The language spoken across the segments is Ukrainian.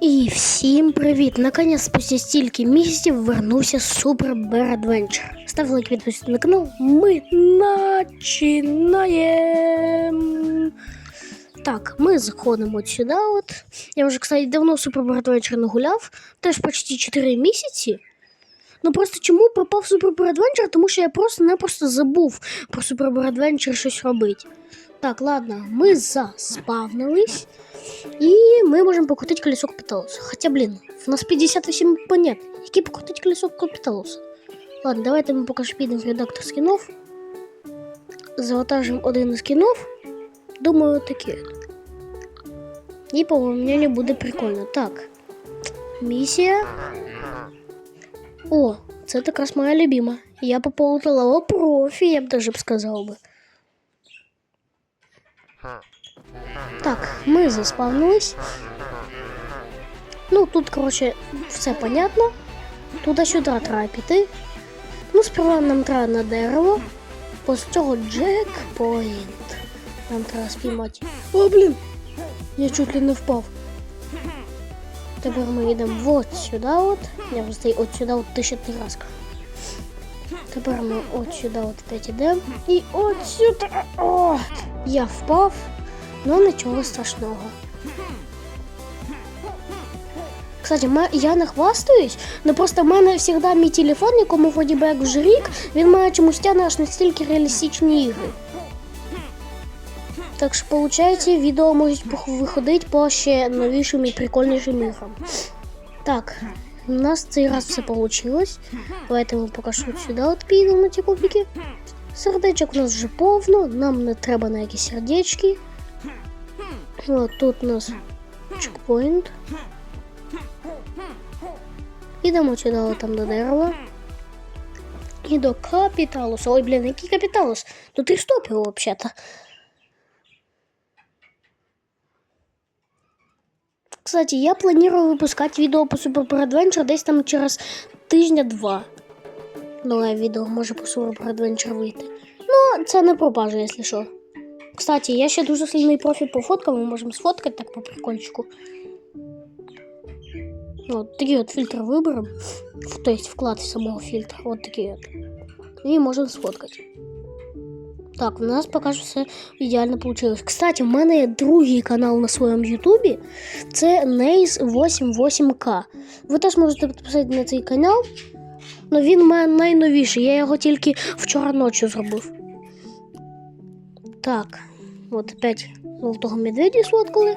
І всім привіт! Наконець спустя стільки місяців вернувся Super Bear Adventure. Став лайк підписуйтесь на канал. Ми починаємо. Так, ми заходимо сюди. От. Я вже, кстати, давно Super Bear Adventure не гуляв, теж почти 4 місяці. Ну просто чому пропав Super Bear Adventure? Тому що я просто-напросто забув про Super Bear Adventure щось робити. Так, ладно, ми заспавнились. І ми можемо покрутити колесо Капіталуса. Хоча, блін, в нас 58 планет. Які покрутить колесо Капіталуса? Ладно, давайте ми поки що підемо в редактор скінов. Завантажимо один із скінов. Думаю, такі. І по мені буде прикольно. Так. Місія. О, це якраз моя любима. Я пополутала о профі, я б даже б сказав би. Так, ми заспавнились. Ну, тут, коротше, все понятно. Туди-сюди треба піти. Ну, сперва нам треба на дерево. Після цього джекпоінт. Нам треба спіймати. О, блін! Я чуть ли не впав. Тепер ми йдемо от сюди от. Я просто от сюди от тисячний раз. Тепер ми от сюди от опять йдемо. І от сюди. О! Я впав. Ну, нічого страшного. Кстати, я не хвастаюсь, але просто в мене завжди мій телефон, якому вроді би як вже рік, він має чомусь тягне аж настільки реалістичні ігри. Так що, виходить, відео можуть виходити по ще новішим і прикольнішим іграм. Так, у нас цей раз все вийшло. Ми поки що сюди підемо на ті кубики. Сердечок у нас вже повно, нам не треба на якісь сердечки. От тут у нас чекпоінт. Ідемо от там до дерева. І до капіталуса. Ой, блін, який капіталус? Тут і стоп його взагалі-то. Кстати, я планирую выпускать видео по Super Pro Adventure десь там через тижня-два. Нове відео може по Super Pro Adventure вийти. Ну, це не пропажа, якщо що. Кстати, я ще дуже сильний профі по фоткам, ми можемо сфоткати так по прикольчику. От такий от фільтр виберемо. Тобто вклад самого фільтра. От такий от. І можемо сфоткати. Так, у нас поки що все ідеально вийшло. Кстати, в мене є другий канал на своєму Ютубі. Це Naze88K. Ви теж можете підписати на цей канал. але він у мене найновіший. Я його тільки вчора ночі зробив. Так, от опять золотого медведя сфоткали.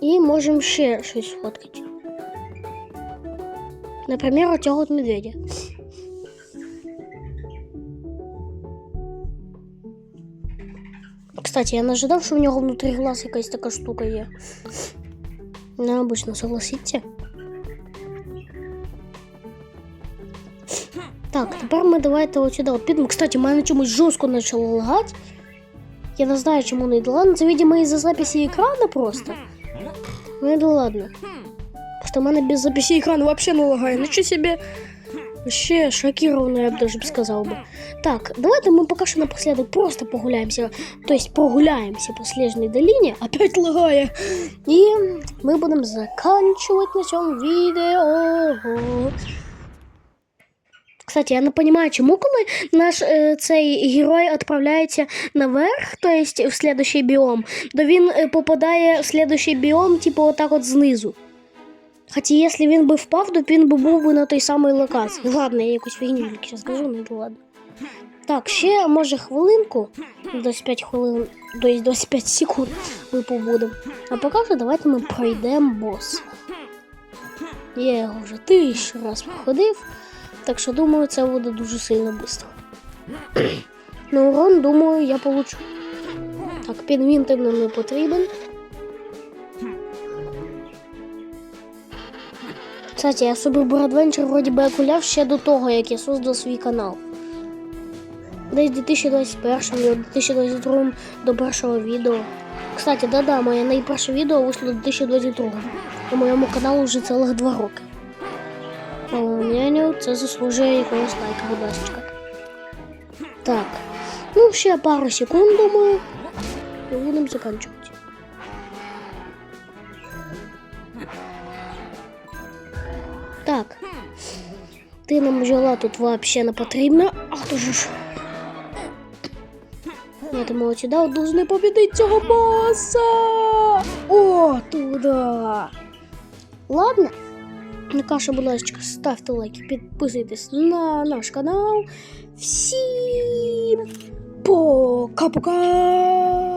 І можемо ще щось сфоткати. Наприклад, оцього медведя. Кстати, я не ожидав, що в нього внутрі глаз якась така штука є. Необычно, согласіться. Так, тепер ми давайте от сюди підемо. Кстати, мене чомусь жорстко почало лагати. Я не знаю, чому не йде. Ладно, це, видимо, із-за записі екрану просто. Ну, да ладно. Просто в мене без записи екрану вообще не лагає. Нічого себе. Вообще шокированно, я б даже б сказал бы. Так, давайте мы пока что напоследок просто погуляемся. То есть прогуляемся по снежной долине. Опять лагая. И мы будем заканчивать на цьому відео. Кстати, я не понимаю, чому коли наш е, цей герой відправляється наверх, то есть в следующий біом, то він е, попадає в следующий біом, типу, отак от знизу. Хоча, якщо він би впав, то він би був би на той самій локації. Ладно, я якусь фігню зараз скажу, ну ладно. Так, ще може хвилинку, 25 хвилин, тобто 25 секунд ми побудемо. А поки що давайте ми пройдемо босса. Я його вже тисячу раз проходив, так що думаю, це буде дуже сильно швидко. Ну, урон, думаю, я получу. Так, підвінти нам не потрібен. Кстати, я собі Adventure вроді би гуляв ще до того, як я создав свій канал. Десь 2021 або 2022 до першого відео. Кстати, да-да, моє найперше відео вийшло у 2022. На моєму каналу вже цілих два роки полоненів, це заслужує якогось лайка, будь ласка. Так. Ну, ще пару секунд, думаю. І будемо закінчувати. Так. Ти нам жила тут вообще не потрібна. Ах ти ж. Я думала, сюда должны победить цього босса. О, туда. Ладно. Каша, будь ласка, ставте лайки, підписуйтесь на наш канал. Всім пока-пока!